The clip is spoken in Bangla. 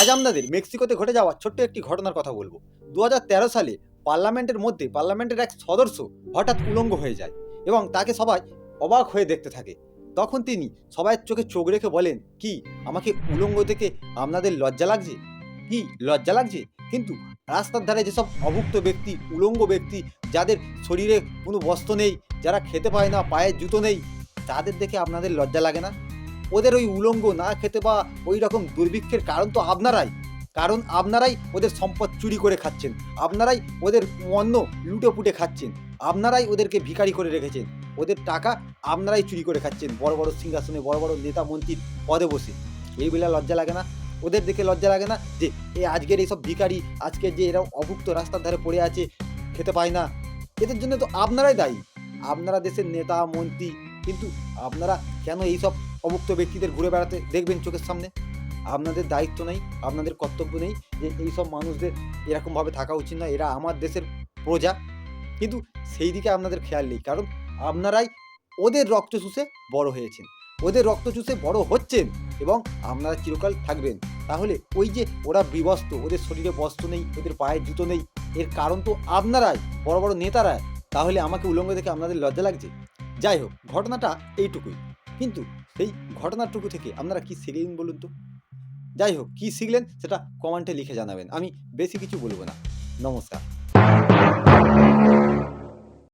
আজ আপনাদের মেক্সিকোতে ঘটে যাওয়া ছোট্ট একটি ঘটনার কথা বলব। দু হাজার তেরো সালে পার্লামেন্টের মধ্যে পার্লামেন্টের এক সদস্য হঠাৎ উলঙ্গ হয়ে যায় এবং তাকে সবাই অবাক হয়ে দেখতে থাকে। তখন তিনি সবাইয়ের চোখে চোখ রেখে বলেন, কি, আমাকে উলঙ্গ দেখে আপনাদের লজ্জা লাগছে? কি, লজ্জা লাগছে? কিন্তু রাস্তার ধারে যেসব অভুক্ত ব্যক্তি, উলঙ্গ ব্যক্তি, যাদের শরীরে কোনো বস্ত্র নেই, যারা খেতে পায় না পায়ের জুতো নেই, তাদের দেখে আপনাদের লজ্জা লাগে না? ওদের ওই উলঙ্গ না খেতে বা ওই রকম দুর্ভিক্ষের কারণ তো আপনারাই। কারণ আপনারাই ওদের সম্পদ চুরি করে খাচ্ছেন। আপনারাই ওদের অন্ন লুটে পুটে খাচ্ছেন। আপনারাই ওদেরকে ভিখারি করে রেখেছেন। ওদের টাকা আপনারাই চুরি করে খাচ্ছেন। বড় বড় সিংহাসনে বড় বড় নেতা মন্ত্রীর পদে বসে। এই বেলা লজ্জা লাগে না? ওদের দেখে লজ্জা লাগে না? যে এই আজকের এইসব ভিখারি আজকের যে এরা অভুক্ত রাস্তার ধারে পড়ে আছে, খেতে পায় না। এদের জন্য তো আপনারাই দায়ী। আপনারা দেশের নেতা, মন্ত্রী কিন্তু আপনারা কেন এইসব অভুক্ত ব্যক্তিদের ঘুরে বেড়াতে দেখবেন চোখের সামনে? আপনাদের দায়িত্ব নেই, আপনাদের কর্তব্য নেই যে এইসব মানুষদের এরকমভাবে থাকা উচিত না এরা আমার দেশের প্রজা। কিন্তু সেই দিকে আপনাদের খেয়াল নেই, কারণ আপনারাই ওদের রক্ত চুষে বড় হয়েছেন। ওদের রক্ত চুষে বড় হচ্ছেন এবং আপনারা চিরকাল থাকবেন। তাহলে ওই যে ওরা বিবস্ত্র, ওদের শরীরে বস্ত্র নেই, ওদের পায়ে জুতো নেই, এর কারণ তো আপনারাই, বড় বড় নেতারাই। তাহলে আমাকে উলঙ্গ দেখে আপনাদের লজ্জা লাগছে? যাই হোক ঘটনাটা এইটুকুই। কিন্তু সেই ঘটনাটুকু থেকে আপনারা কি শিখলেন বলুন তো? যাই হোক কী শিখলেন সেটা কমেন্টে লিখে জানাবেন। আমি বেশি কিছু বলব না। নমস্কার।